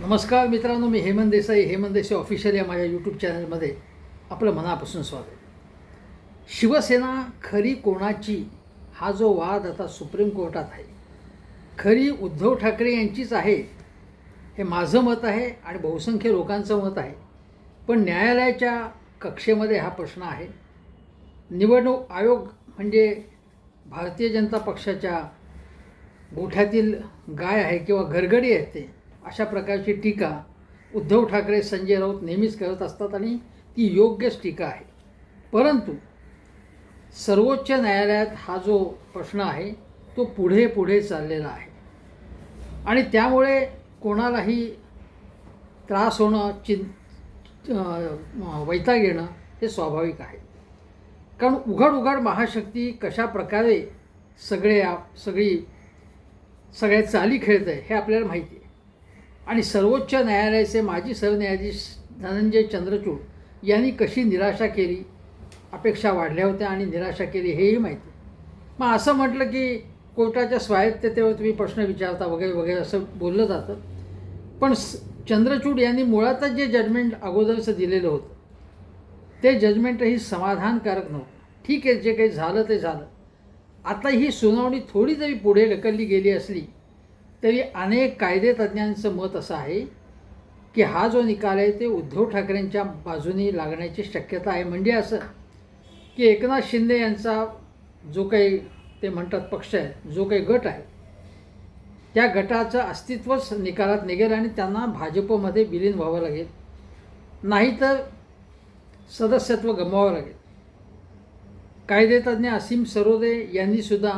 नमस्कार मित्रांनो मी हेमंत देसाई. हेमंत देसाई ऑफिशियल या माझ्या यूट्यूब चॅनलमध्ये आपलं मनापासून स्वागत शिवसेना खरी कोणाची? हा जो वाद आता सुप्रीम कोर्टात आहे. खरी उद्धव ठाकरे यांचीच आहे. हे माझं मत आहे आणि बहुसंख्य लोकांचं मत आहे. पण न्यायालयाच्या कक्षेमध्ये हा प्रश्न आहे. निवडणूक आयोग म्हणजे भारतीय जनता पक्षाच्या गोठ्यातील गाय आहे किंवा घरगडी आहे ते. अशा प्रकारची टीका उद्धव ठाकरे संजय राऊत नेहमीच करत असतात आणि ती योग्यच टीका आहे. परंतु सर्वोच्च न्यायालयात हा जो प्रश्न आहे तो पुढे पुढे चाललेला आहे. आणि त्यामुळे कोणालाही त्रास होणं चिं वैताग येणं हे स्वाभाविक आहे. कारण उघड उघड महाशक्ती कशा प्रकारे सगळे आप- सगळी सगळ्या चाली खेळत आहे हे आपल्याला माहिती आहे. आणि सर्वोच्च न्यायालयाचे माजी सरन्यायाधीश धनंजय चंद्रचूड यांनी कशी निराशा केली? अपेक्षा वाढल्या होत्या आणि निराशा केली हेही माहिती. आहे. मग असं म्हटलं की कोर्टाच्या स्वायत्ततेवर तुम्ही प्रश्न विचारता वगैरे वगैरे असं बोललं जातं. पण स- चंद्रचूड यांनी मुळातच जे जजमेंट अगोदरचं दिलेलं होतं ते जजमेंटही समाधानकारक नव्हतं. ठीक आहे जे काही झालं ते झालं. आता ही सुनावणी थोडी जरी पुढे ढकलली गेली असली तरी अनेक कायदेतज्ञांचं मत असं आहे की हा जो निकाल आहे ते उद्धव ठाकरेंच्या बाजूनी लागण्याची शक्यता आहे. म्हणजे असं की एकनाथ शिंदे यांचा जो काही ते म्हणतात पक्ष आहे जो काही गट आहे त्या गटाचं अस्तित्वच निकालात निघेल आणि त्यांना भाजपमध्ये विलीन व्हावं लागेल. नाहीतर सदस्यत्व गमवावं लागेल. कायदेतज्ञ असीम सरोदे यांनीसुद्धा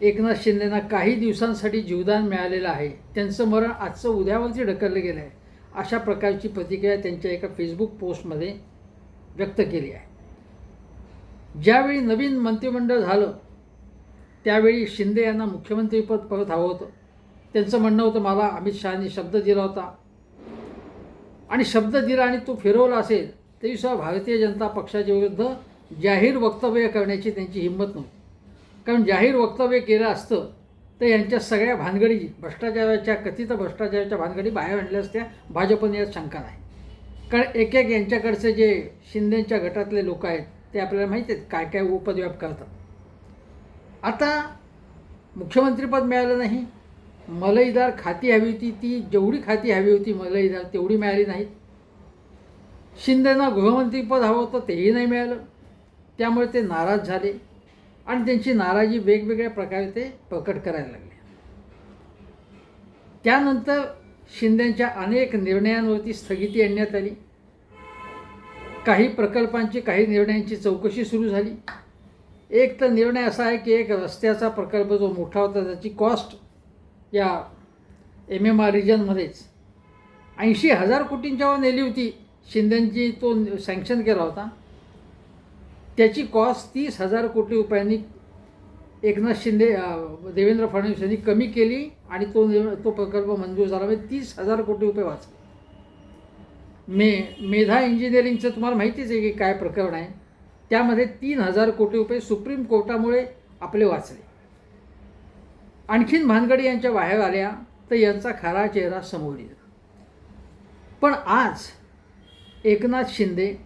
एकनाथ शिंदेना काही दिवसांसाठी जीवदान मिळालेलं आहे. त्यांचं मरण आजचं उद्यावरती ढकललं गेलं आहे अशा प्रकारची प्रतिक्रिया त्यांच्या एका फेसबुक पोस्टमध्ये व्यक्त केली आहे. ज्यावेळी नवीन मंत्रिमंडळ झालं त्यावेळी शिंदे यांना मुख्यमंत्रीपद परत हवं होतं. त्यांचं म्हणणं होतं मला अमित शहानी शब्द दिला होता. आणि शब्द दिला आणि तो फिरवला असेल तरीसुद्धा भारतीय जनता पक्षाच्या विरुद्ध जाहीर वक्तव्य करण्याची त्यांची हिंमत नव्हती. कारण जाहीर वक्तव्य केलं असतं तर यांच्या सगळ्या भानगडी भ्रष्टाचाराच्या कथित भ्रष्टाचाराच्या भानगडी बाहेर आणल्या असत्या. भाजपने यात शंका नाही. कारण एक एक यांच्याकडचे जे शिंदेच्या गटातले लोक आहेत ते आपल्याला माहिती आहेत काय काय उपद्व्याप करतात. आता मुख्यमंत्रीपद मिळालं नाही. मलईदार खाती हवी होती ती जेवढी खाती हवी होती मलईदार तेवढी मिळाली नाहीत शिंदेना गृहमंत्रीपद हवं होतं तेही नाही मिळालं. त्यामुळे ते नाराज झाले. आणि त्यांची नाराजी वेगवेगळ्या प्रकारे ते प्रकट करायला लागले. त्यानंतर शिंदेच्या अनेक निर्णयांवरती स्थगिती आणण्यात आली. काही प्रकल्पांची काही निर्णयांची चौकशी सुरू झाली. एक तर निर्णय असा आहे की एक रस्त्याचा प्रकल्प जो मोठा होता त्याची कॉस्ट या एम एम आर रिजनमध्येच ऐंशी हजार कोटींच्यावर नेली होती. शिंदेंची तो सँक्शन केला होता. त्याची कॉस्ट तीस हजार कोटी रुपयांनी एकनाथ शिंदे देवेंद्र फडणवीस यांनी कमी केली आणि तो तो प्रकल्प मंजूर झाला. म्हणजे तीस हजार कोटी रुपये वाचले. मे मेधा इंजिनिअरिंगचं तुम्हाला माहितीच आहे की काय प्रकरण आहे. त्यामध्ये तीन हजार कोटी रुपये सुप्रीम कोर्टामुळे आपले वाचले. आणखीन भानगडी यांच्या बाहेर आल्या तर यांचा खरा चेहरा समोर येईल. पण आज एकनाथ शिंदे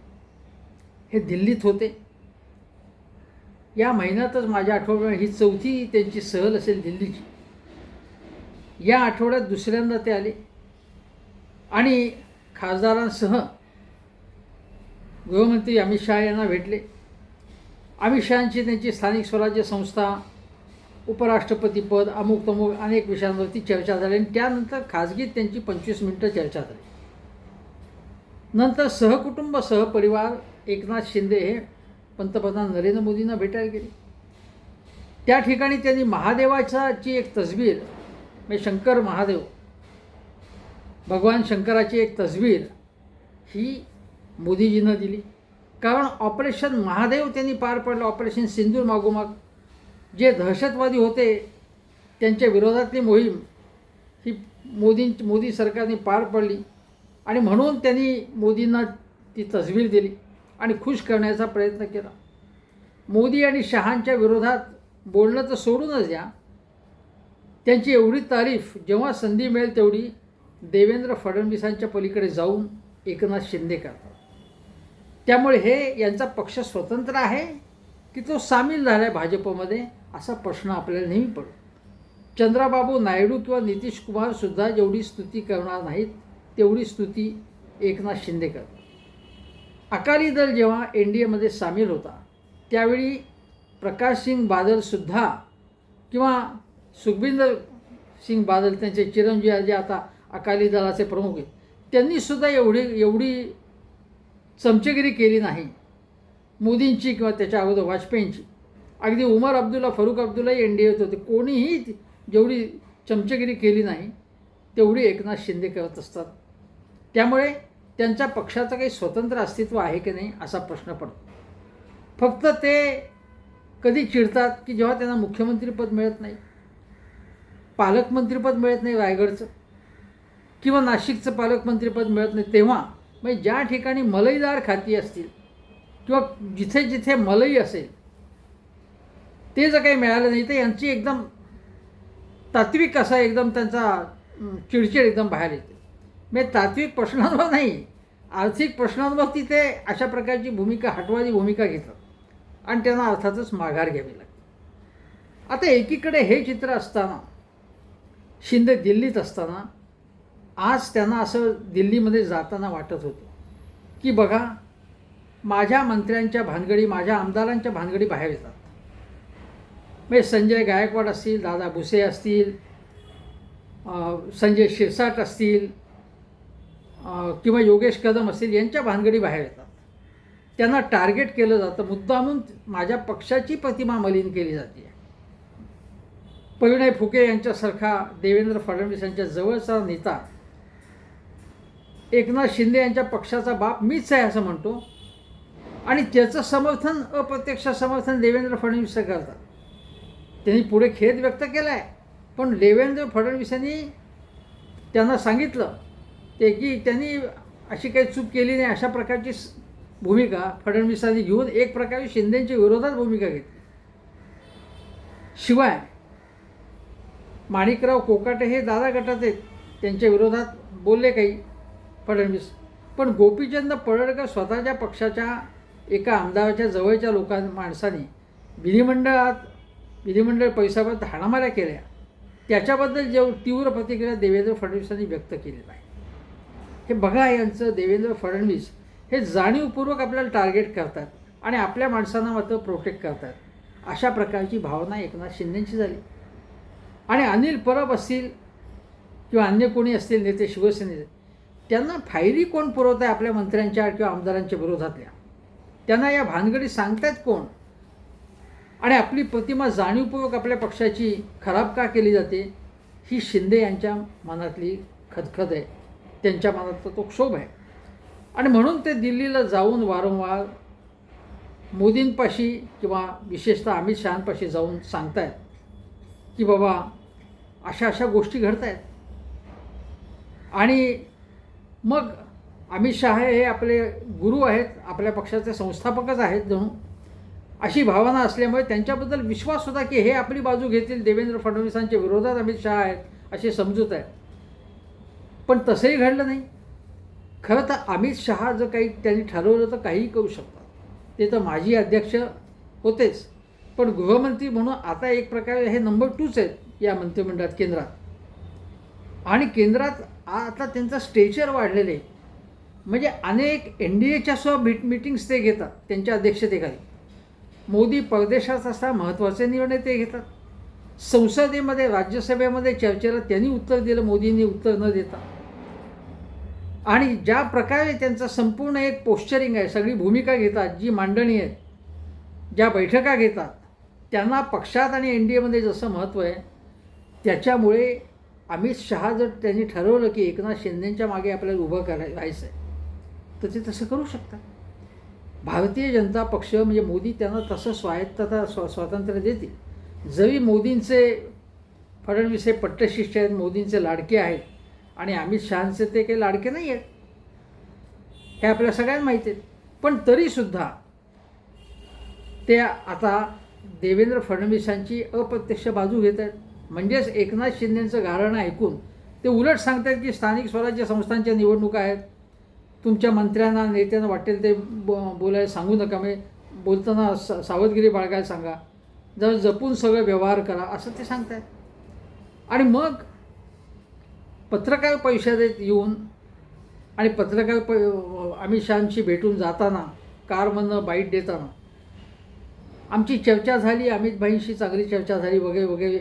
हे दिल्लीत होते. या महिन्यातच माझ्या आठवड्यात ही चौथी त्यांची सहल असेल दिल्लीची. या आठवड्यात दुसऱ्यांदा ते आले. आणि खासदारांसह गृहमंत्री अमित शहा यांना भेटले. अमित शहांची त्यांची स्थानिक स्वराज्य संस्था उपराष्ट्रपतीपद अमुक तमुक अनेक विषयांवरती चर्चा झाली आणि त्यानंतर खाजगीत त्यांची पंचवीस मिनटं चर्चा झाली. नंतर सहकुटुंब सहपरिवार एकनाथ शिंदे हे पंतप्रधान नरेंद्र मोदींना भेटायला गेले. त्या ठिकाणी त्यांनी महादेवाच्याची एक तस्वीर म्हणजे शंकर महादेव भगवान शंकराची एक तस्वीर ही मोदीजींना दिली. कारण ऑपरेशन महादेव त्यांनी पार पडलं ऑपरेशन सिंदूर मागोमाग. जे दहशतवादी होते त्यांच्या विरोधातली मोहीम ही मोदी मोदी सरकारने पार पडली. आणि म्हणून त्यांनी मोदींना ती तस्वीर दिली. आणि खुश करण्याचा प्रयत्न केला. मोदी आणि शहांच्या विरोधात बोलणं तर सोडूनच द्या. त्यांची एवढी तारीफ जेव्हा संधी मिळेल तेवढी देवेंद्र फडणवीसांच्या पलीकडे जाऊन एकनाथ शिंदे करतात. त्यामुळे हे यांचा पक्ष स्वतंत्र आहे की तो सामील झाला आहे भाजपमध्ये असा प्रश्न आपल्याला नेहमी पडतो. चंद्राबाबू नायडू किंवा नितीश कुमारसुद्धा जेवढी स्तुती करणार नाहीत तेवढी स्तुती एकनाथ शिंदे करतात. अकाली दल जेव्हा एन डी एमध्ये सामील होता त्यावेळी प्रकाश सिंग बादलसुद्धा किंवा सुखबिंदर सिंग बादल त्यांचे चिरंजीव जे आता अकाली दलाचे प्रमुख आहेत त्यांनीसुद्धा एवढी एवढी चमचेगिरी केली नाही. मोदींची किंवा त्याच्या अगोदर वाजपेयींची. अगदी उमर अब्दुल्ला फारुख अब्दुल्लाही एन डी एत होते. कोणीही जेवढी चमचेगिरी केली नाही तेवढी एकनाथ शिंदे करत असतात. त्यामुळे त्यांच्या पक्षाचं काही स्वतंत्र अस्तित्व आहे की नाही असा प्रश्न पडतो. फक्त ते कधी चिडतात की जेव्हा त्यांना मुख्यमंत्रीपद मिळत नाही पालकमंत्रीपद मिळत नाही रायगडचं किंवा नाशिकचं पालकमंत्रीपद मिळत नाही तेव्हा म्हणजे ज्या ठिकाणी मलईदार खाती असतील किंवा जिथे जिथे मलई असेल ते जर काही मिळालं नाही तर यांची एकदम तात्विक असा एकदम त्यांचा चिडचिड एकदम बाहेर येते. म्हणजे तात्विक प्रश्नांवर नाही आर्थिक प्रश्नांवर तिथे अशा प्रकारची भूमिका हटवादी भूमिका घेतात. आणि त्यांना अर्थातच माघार घ्यावी लागते. आता एकीकडे हे चित्र असताना शिंदे दिल्लीत असताना आज त्यांना असं दिल्लीमध्ये जाताना वाटत होतं की बघा माझ्या मंत्र्यांच्या भानगडी माझ्या आमदारांच्या भानगडी बाहेर येतात. म्हणजे संजय गायकवाड असतील दादा भुसे असतील संजय शिरसाट असतील किंवा योगेश कदम असतील यांच्या भानगडी बाहेर येतात. त्यांना टार्गेट केलं जातं. मुद्दामून माझ्या पक्षाची प्रतिमा मलिन केली जाते. परिणय फुके यांच्यासारखा देवेंद्र फडणवीस यांच्या जवळचा नेता एकनाथ शिंदे यांच्या पक्षाचा बाप मीच आहे असं म्हणतो. आणि त्याचं समर्थन अप्रत्यक्ष समर्थन देवेंद्र फडणवीस करतात. त्यांनी पुढे खेद व्यक्त केला आहे पण देवेंद्र फडणवीसांनी त्यांना सांगितलं ते की त्यांनी अशी काही चूक केली नाही अशा प्रकारची भूमिका फडणवीसांनी घेऊन एक प्रकारे शिंदेच्या विरोधात भूमिका घेतली. शिवाय माणिकराव कोकाटे हे दादा गटात आहेत त्यांच्या विरोधात बोलले काही फडणवीस. पण गोपीचंद पडळकर स्वतःच्या पक्षाच्या एका आमदाराच्या जवळच्या लोकां माणसाने विधिमंडळात विधिमंडळ पैशावर हाणामाऱ्या केल्या. त्याच्याबद्दल जेव तीव्र प्रतिक्रिया देवेंद्र फडणवीसांनी व्यक्त केली नाही. हे बघा यांचं देवेंद्र फडणवीस. हे जाणीवपूर्वक आपल्याला टार्गेट करतात आणि आपल्या माणसांना मात्र प्रोटेक्ट करतात. अशा प्रकारची भावना एकनाथ शिंदेची झाली. आणि अनिल परब असतील किंवा अन्य कोणी असतील नेते शिवसेनेचे त्यांना फायरी कोण पुरवत आहे आपल्या मंत्र्यांच्या किंवा आमदारांच्या विरोधातल्या? त्यांना या भानगडी सांगतायत कोण? आणि आपली प्रतिमा जाणीवपूर्वक आपल्या पक्षाची खराब का केली जाते? ही शिंदे यांच्या मनातली खदखद आहे. त्यांच्या मनातला तो क्षोभ आहे. आणि म्हणून ते दिल्लीला जाऊन वारंवार मोदींपाशी किंवा विशेषतः अमित शहांपाशी जाऊन सांगतायत की बाबा अशा अशा गोष्टी घडत आहेत आणि मग अमित शहा हे आपले गुरु आहेत आपल्या पक्षाचे संस्थापकच आहेत जणू अशी भावना असल्यामुळे त्यांच्याबद्दल विश्वास होता की हे आपली बाजू घेतील. देवेंद्र फडणवीसांच्या विरोधात अमित शहा आहेत अशी समजूत आहे पण तसंही घडलं नाही. खरं तर अमित शहा जर काही त्यांनी ठरवलं तर काहीही करू शकतात. ते तर माजी अध्यक्ष होतेच. पण गृहमंत्री म्हणून आता एक प्रकारे हे नंबर टूच आहेत या मंत्रिमंडळात केंद्रात. आणि केंद्रात आता त्यांचा स्टेचर वाढलेलं आहे. म्हणजे अनेक एन डी एच्या सुद्धा मिट मिटिंग्स ते घेतात त्यांच्या अध्यक्षतेखाली. मोदी परदेशात असता महत्त्वाचे निर्णय ते घेतात. संसदेमध्ये राज्यसभेमध्ये चर्चेला त्यांनी उत्तर दिलं मोदींनी उत्तर न देता. आणि ज्या प्रकारे त्यांचं संपूर्ण एक पोश्चरिंग आहे सगळी भूमिका घेतात जी मांडणी आहेत ज्या बैठका घेतात त्यांना पक्षात आणि एन डी एमध्ये जसं महत्त्व आहे त्याच्यामुळे अमित शहा जर त्यांनी ठरवलं की एकनाथ शिंदेच्या मागे आपल्याला उभं करायचं राहायचं आहे तर ते तसं करू शकतात. भारतीय जनता पक्ष म्हणजे मोदी त्यांना तसं स्वायत्तता स्व स्वातंत्र्य देतील. जरी मोदींचे फडणवीस हे पट्टशिष्ट आहेत मोदींचे लाडके आहेत आणि अमित शहांचे ते काही लाडके नाही आहेत हे आपल्या सगळ्यांना माहिती आहेत पण तरीसुद्धा ते आता देवेंद्र फडणवीसांची अप्रत्यक्ष बाजू घेत आहेत. म्हणजेच एकनाथ शिंदेचं गारणं ऐकून ते उलट सांगतात की स्थानिक स्वराज्य संस्थांच्या निवडणुका आहेत. तुमच्या मंत्र्यांना नेत्यांना वाटेल ते ब बोलायला सांगू नका. म्हणजे बोलताना सा सावधगिरी बाळगायला सांगा. जर जपून सगळं व्यवहार करा असं ते सांगतात आणि मग पत्रकार परिषदेत येऊन आणि पत्रकार प अमित शहांशी भेटून जाताना कारमधनं बाईट देताना आमची चर्चा झाली अमित भाईंशी चांगली चर्चा झाली वगैरे वगैरे.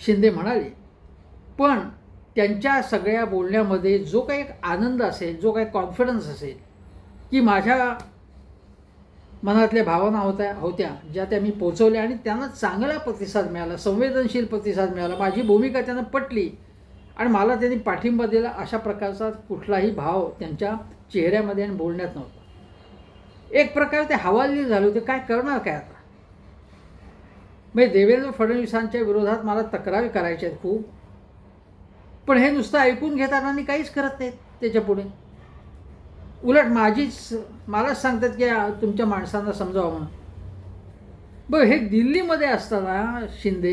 शिंदे म्हणाले पण त्यांच्या सगळ्या बोलण्यामध्ये जो काही एक आनंद असेल जो काही कॉन्फिडन्स असेल की माझ्या मनातल्या भावना होत्या होत्या ज्या त्या मी पोचवल्या आणि त्यांना चांगला प्रतिसाद मिळाला संवेदनशील प्रतिसाद मिळाला माझी भूमिका त्यांना पटली आणि मला त्यांनी पाठिंबा दिला अशा प्रकारचा कुठलाही भाव त्यांच्या चेहऱ्यामध्ये आणि बोलण्यात नव्हता. एक प्रकारे ते हवालदिल झाले होते. काय करणार काय आता? म्हणजे देवेंद्र फडणवीसांच्या विरोधात मला तक्रारी करायच्या आहेत खूप. पण हे नुसतं ऐकून घेताना आणि काहीच करत नाहीत त्याच्या पुढे. उलट माझीच मलाच सांगतात की तुमच्या माणसांना समजावं म्हणून. बघ हे दिल्लीमध्ये असताना शिंदे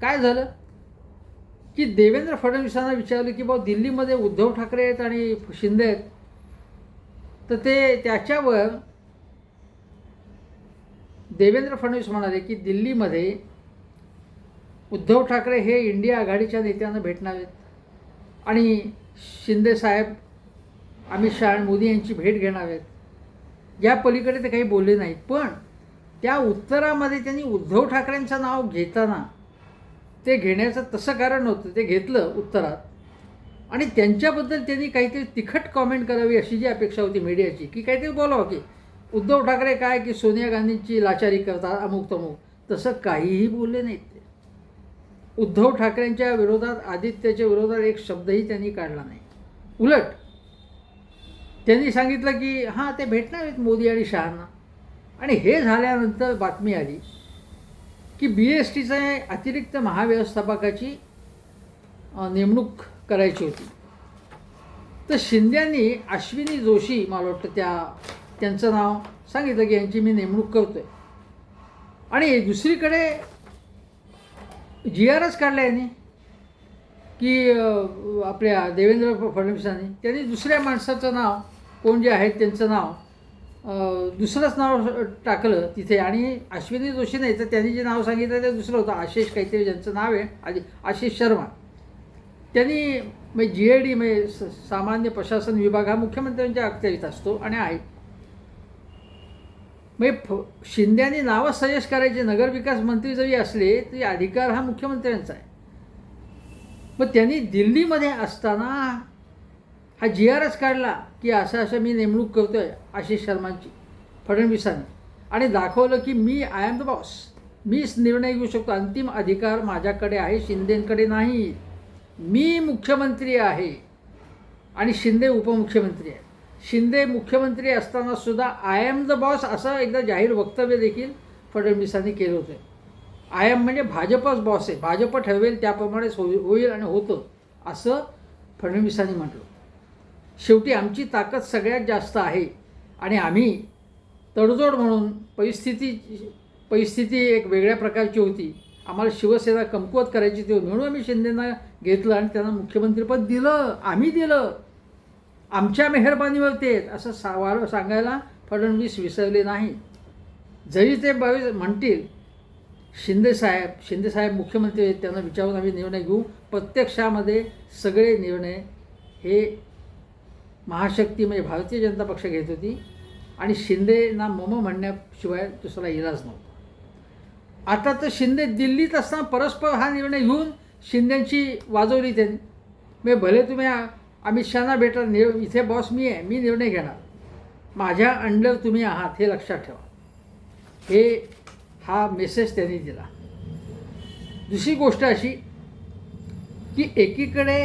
काय झालं? की देवेंद्र फडणवीसांना विचारलं की बाबा दिल्लीमध्ये उद्धव ठाकरे आहेत आणि शिंदे आहेत. तर ते त्याच्यावर देवेंद्र फडणवीस म्हणाले की दिल्लीमध्ये उद्धव ठाकरे हे इंडिया आघाडीच्या नेत्यांना भेटणार आहेत आणि शिंदे साहेब अमित शहा आणि मोदी यांची भेट घेणार आहेत या पलीकडे ते काही बोलले नाहीत पण त्या उत्तरामध्ये त्यांनी उद्धव ठाकरेंचं नाव घेताना ते घेण्याचं तसं कारण नव्हतं ते घेतलं उत्तरात. आणि त्यांच्याबद्दल त्यांनी काहीतरी तिखट कॉमेंट करावी अशी जी अपेक्षा होती मीडियाची की काहीतरी बोलावं की उद्धव ठाकरे काय की सोनिया गांधींची लाचारी करतात अमुक तमुक तसं काहीही बोलले नाहीत ते. उद्धव ठाकरेंच्या विरोधात आदित्याच्या विरोधात एक शब्दही त्यांनी काढला नाही. उलट त्यांनी सांगितलं की हां ते भेटणार आहेत मोदी आणि शहांना. आणि हे झाल्यानंतर बातमी आली की बी एस टीचं अतिरिक्त महाव्यवस्थापकाची नेमणूक करायची होती. तर शिंद्यांनी अश्विनी जोशी मला वाटतं त्या त्यांचं नाव सांगितलं की यांची मी नेमणूक करतो आहे आणि दुसरीकडे जी आर एस काढला यांनी की आपल्या देवेंद्र फडणवीसांनी. त्यांनी दुसऱ्या माणसाचं नाव कोण जे आहेत त्यांचं नाव दुसरंच नाव टाकलं तिथे आणि अश्विनी जोशी नाही तर त्यांनी जे नाव सांगितलं ते दुसरं होतं. आशिष काहीतरी ज्यांचं नाव आहे आधी आशिष शर्मा. त्यांनी म्हणजे जी ए डी म्हणजे स- सामान्य प्रशासन विभाग हा मुख्यमंत्र्यांच्या अखत्यारीत असतो आणि आहे. म्हणजे फ शिंद्यांनी नावं सजेस्ट करायचे नगरविकास मंत्री जरी असले तरी अधिकार हा मुख्यमंत्र्यांचा आहे. मग त्यांनी दिल्लीमध्ये असताना हा जी आर एस काढला की असं असं मी नेमणूक करतो आहे आशिष शर्मांची फडणवीसांनी. आणि दाखवलं की मी आय एम द बॉस मीच निर्णय घेऊ शकतो. अंतिम अधिकार माझ्याकडे आहे शिंदेंकडे नाही. मी मुख्यमंत्री आहे आणि शिंदे उपमुख्यमंत्री आहे. शिंदे मुख्यमंत्री असताना सुद्धा आय एम द बॉस असं एकदा जाहीर वक्तव्य देखील फडणवीसांनी केलं होतं. आय एम म्हणजे भाजपच बॉस आहे. भाजप ठरवेल त्याप्रमाणेच होईल होईल आणि होतं असं फडणवीसांनी म्हटलं शेवटी आमची ताकद सगळ्यात जास्त आहे. आणि आम्ही तडजोड म्हणून परिस्थिती परिस्थिती एक वेगळ्या प्रकारची होती. आम्हाला शिवसेना कमकुवत करायची ती होती म्हणून आम्ही शिंदेना घेतलं आणि त्यांना मुख्यमंत्रीपद दिलं आम्ही दिलं. आमच्या मेहरबानीवर ते आहेत असं सा सांगायला फडणवीस विसरले नाही. जरी ते बरेच म्हणतील शिंदेसाहेब शिंदेसाहेब मुख्यमंत्री आहेत त्यांना विचारून आम्ही निर्णय घेऊ. प्रत्यक्षामध्ये सगळे निर्णय हे महाशक्ती म्हणजे भारतीय जनता पक्ष घेत होती आणि शिंदेना मम म्हणण्याशिवाय दुसरा इलाज नव्हता. आता तर शिंदे दिल्लीत असताना परस्पर हा निर्णय घेऊन शिंदेची वाजवली त्यांनी. म्हणजे भले तुम्ही अमित शहाना भेटा निर इथे बॉस मी आहे मी निर्णय घेणार. माझ्या अंडर तुम्ही आहात हे लक्षात ठेवा. हे हा मेसेज त्यांनी दिला. दुसरी गोष्ट अशी की एकीकडे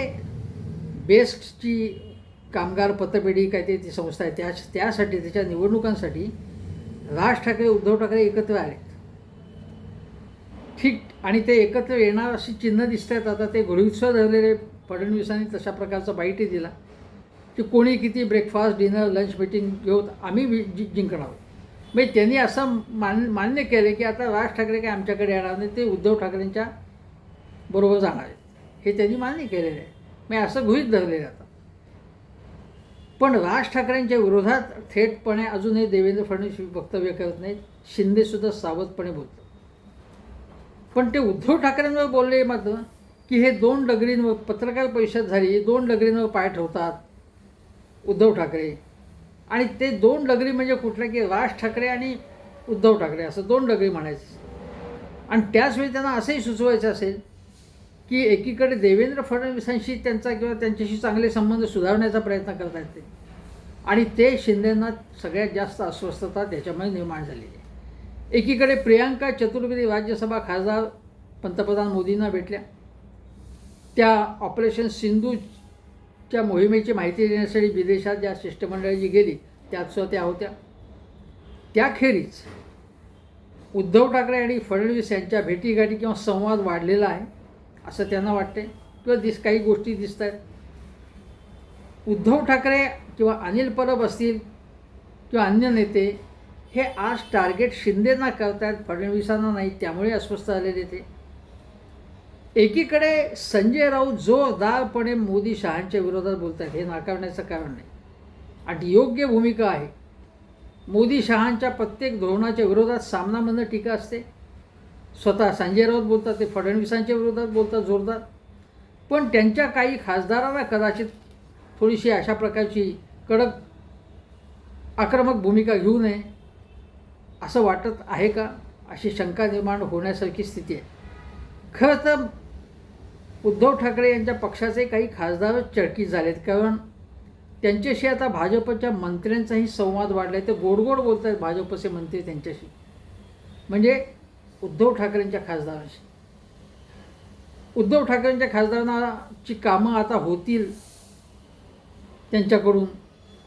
बेस्टची कामगार पतपेढी काय ते ती संस्था आहे त्या त्यासाठी त्याच्या निवडणुकांसाठी राज ठाकरे उद्धव ठाकरे एकत्र आले ठीक आणि ते एकत्र येणार अशी चिन्ह दिसत आहेत. आता ते गृहित्व धरलेले फडणवीसांनी तशा प्रकारचा बाईटही दिला. की कोणी किती ब्रेकफास्ट डिनर लंच मिटिंग घेऊन आम्ही जि जिंकणार आहोत. म्हणजे त्यांनी असं मान मान्य केलं की आता राज ठाकरे काय आमच्याकडे येणार नाही ते उद्धव ठाकरेंच्या बरोबर जाणार आहेत. हे त्यांनी मान्य केलेलं आहे. मग असं गृहित धरलेलं आता. पण राज ठाकरेंच्या विरोधात थेटपणे अजूनही देवेंद्र फडणवीस वक्तव्य करत नाहीत. शिंदेसुद्धा सावधपणे बोलतात. पण ते उद्धव ठाकरेंवर बोलले मात्र की हे दोन डगरींवर पत्रकार परिषद झाली दोन डगरींवर पाय ठेवतात उद्धव ठाकरे. आणि ते दोन डगरी म्हणजे कुठलं की राज ठाकरे आणि उद्धव ठाकरे असं दोन डगरी म्हणायचं. आणि त्याचवेळी त्यांना असंही सुचवायचं असेल की एकीकडे देवेंद्र फडणवीसांशी त्यांचा किंवा त्यांच्याशी चांगले संबंध सुधारण्याचा प्रयत्न करत आहेत ते. आणि ते शिंदेंना सगळ्यात जास्त अस्वस्थता त्याच्यामुळे निर्माण झालेली आहे. एकीकडे प्रियांका चतुर्वेदी राज्यसभा खासदार पंतप्रधान मोदींना भेटल्या. त्या ऑपरेशन सिंधूच्या मोहिमेची माहिती देण्यासाठी विदेशात ज्या शिष्टमंडळाची गेली त्यात सुद्धा त्या होत्या. त्याखेरीज उद्धव ठाकरे आणि फडणवीस यांच्या भेटीगाठी किंवा संवाद वाढलेला आहे. असं त्यांना वाटते किंवा दिस काही गोष्टी दिसत आहेत उद्धव ठाकरे किंवा अनिल परब असतील किंवा अन्य नेते हे आज टार्गेट शिंदेना करतायत फडणवीसांना नाही त्यामुळे अस्वस्थ झालेले ते. एकीकडे संजय राऊत जोरदारपणे मोदी शहांच्या विरोधात बोलत आहेत हे नाकारण्याचं कारण नाही. आणि योग्य भूमिका आहे. मोदी शहांच्या प्रत्येक धोरणाच्या विरोधात सामनामधनं टीका असते. स्वतः संजय राऊत बोलतात ते फडणवीसांच्या विरोधात बोलतात जोरदार. पण त्यांच्या काही खासदारांना कदाचित थोडीशी अशा प्रकारची कडक आक्रमक भूमिका घेऊ नये असं वाटत आहे का? अशी शंका निर्माण होण्यासारखी स्थिती आहे. खरं तर उद्धव ठाकरे यांच्या पक्षाचे काही खासदारच चळकीत झालेत कारण त्यांच्याशी आता भाजपच्या मंत्र्यांचाही संवाद वाढला आहे ते गोडगोड बोलत आहेत भाजपचे मंत्री त्यांच्याशी. म्हणजे उद्धव ठाकरेंच्या खासदारांशी. उद्धव ठाकरेंच्या खासदारांची कामं आता होतील त्यांच्याकडून.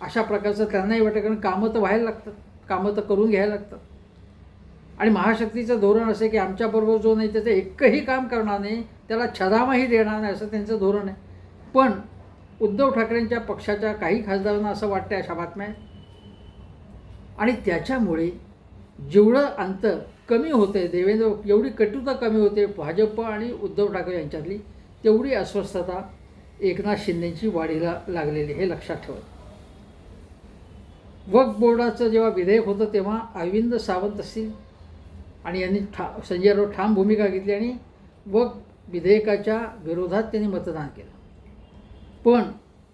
अशा प्रकारचं त्यांनाही वाटतं कारण कामं तर व्हायला लागतात कामं तर करून घ्यायला लागतात. आणि महाशक्तीचं धोरण असं की आमच्याबरोबर जो नाही त्याचं एकही काम करणार नाही त्याला छदामाही देणार नाही असं त्यांचं धोरण आहे. पण उद्धव ठाकरेंच्या पक्षाच्या काही खासदारांना असं वाटतं अशा बातम्या आणि त्याच्यामुळे जेवढं अंतर कमी होते. देवेंद्र एवढी कटुता कमी होते. भाजप आणि उद्धव ठाकरे यांच्यातली तेवढी अस्वस्थता एकनाथ शिंदेची वाढीला लागलेली हे लक्षात ठेव. वक्फ बोर्डाचं जेव्हा विधेयक होतं तेव्हा अरविंद सावंत असतील आणि यांनी ठा संजय राऊत ठाम भूमिका घेतली आणि वक्फ विधेयकाच्या विरोधात त्यांनी मतदान केलं. पण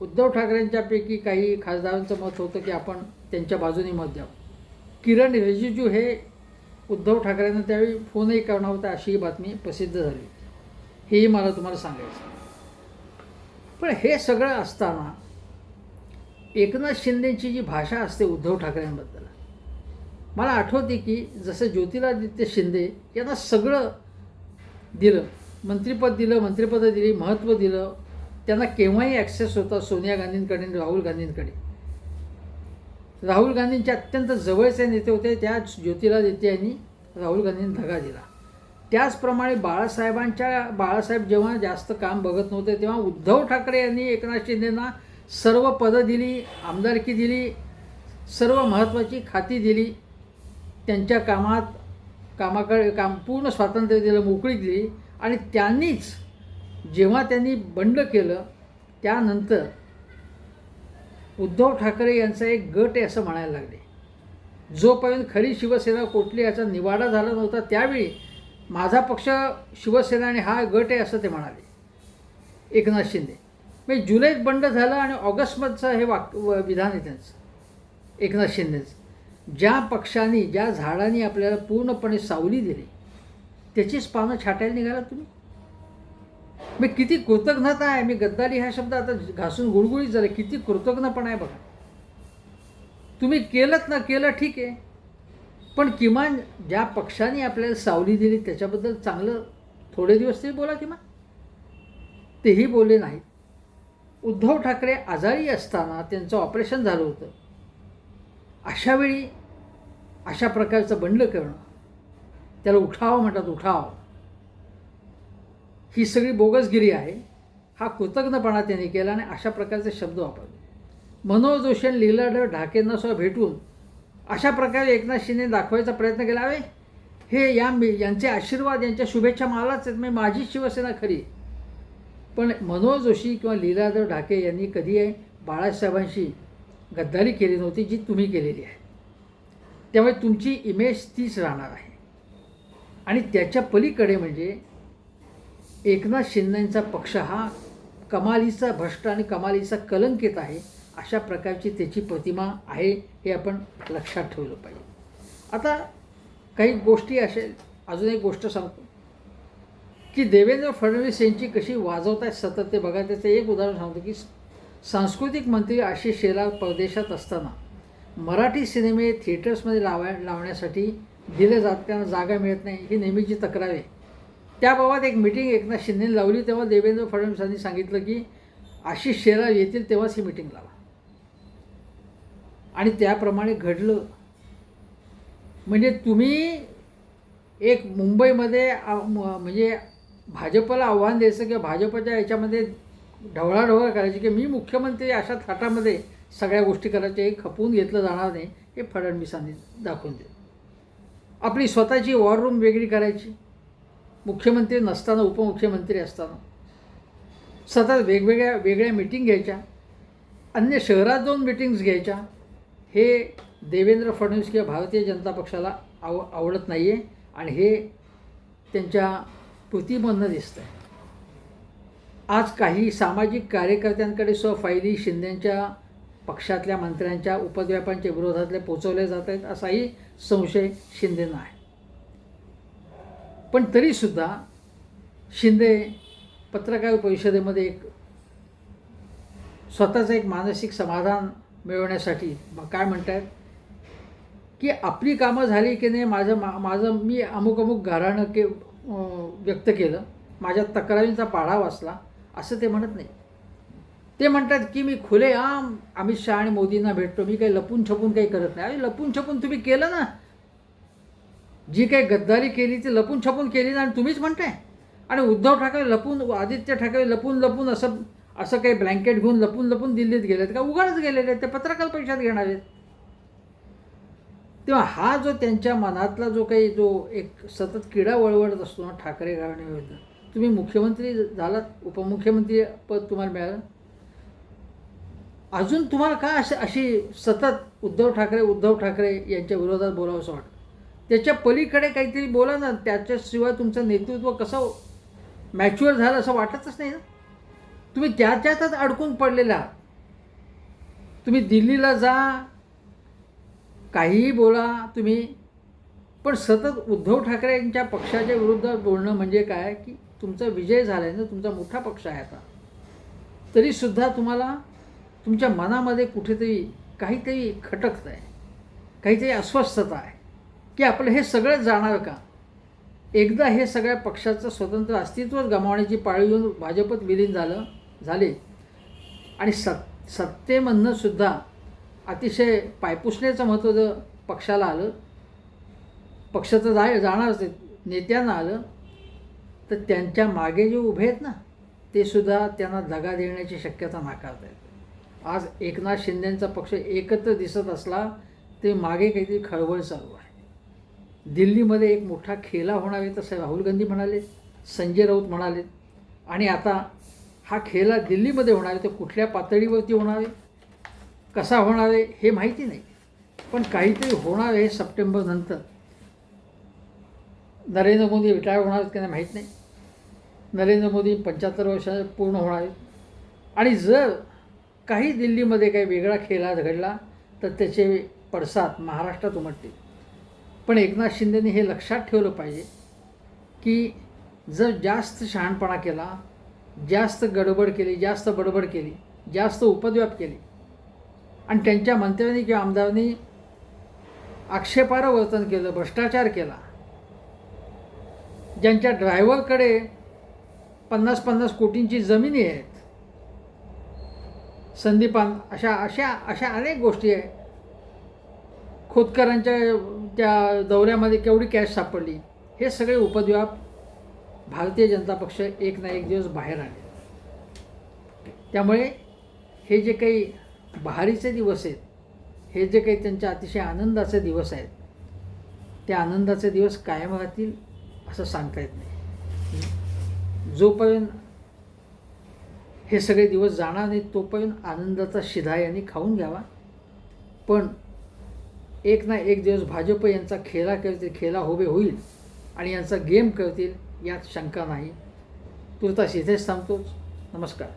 उद्धव ठाकरेंच्यापैकी काही खासदारांचं मत होतं की आपण त्यांच्या बाजूने मत द्यावं. किरण रिजिजू हे उद्धव ठाकरेंना त्यावेळी फोनही करणार होता अशी ही बातमी प्रसिद्ध झाली. हेही मला तुम्हाला सांगायचं पण हे सगळं असताना एकनाथ शिंदेची जी भाषा असते उद्धव ठाकरेंबद्दल मला आठवते की जसं ज्योतिरादित्य शिंदे यांना सगळं दिलं मंत्रिपद दिलं मंत्रिपदं दिली महत्त्व दिलं त्यांना केव्हाही ॲक्सेस होता सोनिया गांधींकडे राहुल गांधींकडे. राहुल गांधींचे अत्यंत जवळचे नेते होते त्याच ज्योतिरादित्य यांनी राहुल गांधींना धगा दिला. त्याचप्रमाणे बाळासाहेबांच्या बाळासाहेब जेव्हा जास्त काम बघत नव्हते तेव्हा उद्धव ठाकरे यांनी एकनाथ शिंदेंना सर्व पदं दिली आमदारकी दिली सर्व महत्त्वाची खाती दिली. त्यांच्या कामात कामाकडे काम पूर्ण स्वातंत्र्य दिलं मोकळी दिली. आणि त्यांनीच जेव्हा त्यांनी बंड केलं त्यानंतर उद्धव ठाकरे यांचा एक गट आहे असं म्हणायला लागले. जोपर्यंत खरी शिवसेना कोटली याचा निवाडा झाला नव्हता त्यावेळी माझा पक्ष शिवसेना आणि हा गट आहे असं ते म्हणाले. एकनाथ शिंदे. म्हणजे जुलैत बंड झालं आणि ऑगस्टमधचं हे वाक व- विधान आहे त्यांचं. एकनाथ शिंदेचं. ज्या पक्षाने ज्या झाडांनी आपल्याला पूर्णपणे सावली दिली त्याचीच पानं छाटायला निघाला तुम्ही? मी किती कृतज्ञता आहे. मी गद्दारी हा शब्द आता घासून गुळगुळीत झाला. किती कृतज्ञपणा आहे बघा. तुम्ही केलंत ना केलं ठीक आहे. पण किमान ज्या पक्षाने आपल्याला सावली दिली त्याच्याबद्दल चांगलं थोडे दिवस तरी बोला किमान तेही बोलले नाहीत. उद्धव ठाकरे आजारी असताना त्यांचं ऑपरेशन झालं होतं. अशावेळी अशा प्रकारचं बंड करणं त्याला उठाव म्हणतात उठाव. ही सगळी बोगसगिरी आहे हा कृतज्ञपणा त्यांनी केला आणि अशा प्रकारचे शब्द वापरले. मनोज जोशी आणि लीलाधर ढाकेंना भेटून अशा प्रकारे एकनाथ शिंदे दाखवायचा प्रयत्न केला आहे हे या मी यांचे आशीर्वाद यांच्या शुभेच्छा मलाच आहेत म्हणजे माझी शिवसेना खरी पण मनोज जोशी किंवा लीलाधर ढाके यांनी कधी बाळासाहेबांशी गद्दारी केली नव्हती जी तुम्ही केलेली आहे. त्यामुळे तुमची इमेज तीच राहणार आहे. आणि त्याच्या पलीकडे म्हणजे एकनाथ शिंदेंचा पक्ष हा कमालीचा भ्रष्ट आणि कमालीचा कलंकित आहे अशा प्रकारची त्याची प्रतिमा आहे हे आपण लक्षात ठेवलं पाहिजे. आता काही गोष्टी असे अजून एक गोष्ट सांगतो. की देवेंद्र फडणवीस यांची कशी वाजवत आहेत सतत ते बघा त्याचं एक उदाहरण सांगतो की सांस्कृतिक मंत्री आशिष शेलार परदेशात असताना मराठी सिनेमे थिएटर्समध्ये लावा लावण्यासाठी दिले जात त्यांना जागा मिळत नाही ही नेहमीची तक्रार आहे. त्याबाबत एक मिटिंग एकनाथ शिंदेने लावली. तेव्हा देवेंद्र फडणवीसांनी सांगितलं की आशिष शेरा येतील तेव्हाच ही मिटिंग लावा. आणि त्याप्रमाणे घडलं. म्हणजे तुम्ही एक मुंबईमध्ये म्हणजे भाजपला आव्हान द्यायचं किंवा भाजपच्या याच्यामध्ये ढवळाढवळ करायची की मी मुख्यमंत्री अशा थाटामध्ये सगळ्या गोष्टी करायच्या हे खपवून घेतलं जाणार नाही हे फडणवीसांनी दाखवून दिलं. आपली स्वतःची वॉर रूम वेगळी करायची. मुख्यमंत्री नसताना उपमुख्यमंत्री असताना. सतत वेगवेगळ्या वेगळ्या मिटिंग घ्यायच्या. अन्य शहरात जाऊन मिटिंग्स घ्यायच्या. हे देवेंद्र फडणवीस किंवा भारतीय जनता पक्षाला आव आवडत नाही आहे आणि हे त्यांच्या कृतीमधनं दिसतं आहे आज काही सामाजिक कार्यकर्त्यांकडे स्वफायली शिंदेंच्या पक्षातल्या मंत्र्यांच्या उपद्व्यापांच्या विरोधातले पोचवले जात आहेत असाही संशय शिंदेंना आहे. पण तरीसुद्धा शिंदे पत्रकार परिषदेमध्ये एक स्वतःचं एक मानसिक समाधान मिळवण्यासाठी काय म्हणतात? की आपली कामं झाली की नाही माझं मा माझं मी अमुक अमुक घराणं के व्यक्त केलं माझ्या तक्रारींचा पाढा वाचला असं ते म्हणत नाही. ते म्हणतात की मी खुले आम अमित शहा आणि मोदींना भेटतो मी काही लपून छपून काही करत नाही. अरे लपून छपून तुम्ही केलं ना जी काही गद्दारी केली ती लपून छपून केली आणि तुम्हीच म्हणताय? आणि उद्धव ठाकरे लपून आदित्य ठाकरे लपून लपून असं असं काही ब्लँकेट घेऊन लपून लपून दिल्लीत गेलेत का? उघडच गेलेले आहेत ते पत्रकार पैशात घेणार आहेत. तेव्हा हा जो त्यांच्या मनातला जो काही जो एक सतत किडा वळवळत असतो ना ठाकरे घराण्याविरुद्ध तुम्ही मुख्यमंत्री झालात? उपमुख्यमंत्री पद तुम्हाला मिळालं? अजून तुम्हाला का अशी अशी सतत उद्धव ठाकरे उद्धव ठाकरे यांच्या विरोधात बोलावं असं वाटतं? त्याच्या पलीकडे काहीतरी बोला ना त्याच्याशिवाय तुमचं नेतृत्व कसं मॅच्युअर झालं असं वाटतच नाही ना. तुम्ही त्याच्यातच अडकून पडलेला. आहात तुम्ही दिल्लीला जा काहीही बोला तुम्ही. पण सतत उद्धव ठाकरे यांच्या पक्षाच्या विरुद्ध बोलणं म्हणजे काय? की तुमचा विजय झाला आहे ना तुमचा मोठा पक्ष आहे आता. तरीसुद्धा तुम्हाला तुमच्या मनामध्ये कुठेतरी काहीतरी खटकत आहे काहीतरी अस्वस्थता आहे. की आपलं हे सगळं जाणार का? एकदा हे सगळ्या पक्षाचं स्वतंत्र अस्तित्वच गमावण्याची पाळी येऊन भाजपत विलीन झालं झाले. आणि सत् सत्तेमधनं सुद्धा अतिशय पायपुसण्याचं महत्त्व जर पक्षाला आलं पक्षाचं जाय जाणारच नेत्यांना आलं तर त्यांच्या मागे जे उभे आहेत ना ते सुद्धा त्यांना दगा देण्याची शक्यता नाकारत आहेत आज एकनाथ शिंदेंचा पक्ष एकत्र दिसत असला ते मागे काहीतरी खळबळ चालू आहे. दिल्लीमध्ये एक मोठा खेला होणार आहे तसं राहुल गांधी म्हणाले संजय राऊत म्हणाले. आणि आता हा खेला दिल्लीमध्ये होणार आहे तो कुठल्या पातळीवरती होणार आहे? कसा होणार आहे हे माहिती नाही. पण काहीतरी होणार आहे सप्टेंबर नंतर. नरेंद्र मोदी रिटायर होणार आहेत की नाही माहीत नाही. नरेंद्र मोदी पंच्याहत्तर वर्ष पूर्ण होणार आहेत. आणि जर काही दिल्लीमध्ये काही वेगळा खेळा घडला तर त्याचे पडसाद महाराष्ट्रात उमटतील. पण एकनाथ शिंदेने हे लक्षात ठेवलं पाहिजे की जर जास्त शहाणपणा केला जास्त गडबड केली जास्त बडबड केली जास्त उपद्व्याप केली आणि त्यांच्या मंत्र्यांनी किंवा आमदारांनी आक्षेपार्ह वर्तन केलं भ्रष्टाचार केला ज्यांच्या ड्रायव्हरकडे पन्नास पन्नास कोटींची जमिनी आहेत संदीपान अशा अशा अशा अनेक गोष्टी आहेत. खोतकरांच्या त्या दौऱ्यामध्ये केवढी कॅश सापडली? हे सगळे उपद्व्याप भारतीय जनता पक्ष एक ना एक दिवस बाहेर आले. त्यामुळे हे जे काही बहारीचे दिवस आहेत हे जे काही त्यांच्या अतिशय आनंदाचे दिवस आहेत त्या आनंदाचे दिवस कायम राहतील असं सांगता येत नाही. जोपर्यंत हे सगळे दिवस जाणार नाहीत तोपर्यंत आनंदाचा शिधा यांनी खाऊन घ्यावा. पण एक ना एक दिवस भाजप यांचा खेळा करतील खेळा उभे होईल आणि यांचा गेम करतील यात शंका नाही. तुर्तास इथेच थांबतोच नमस्कार.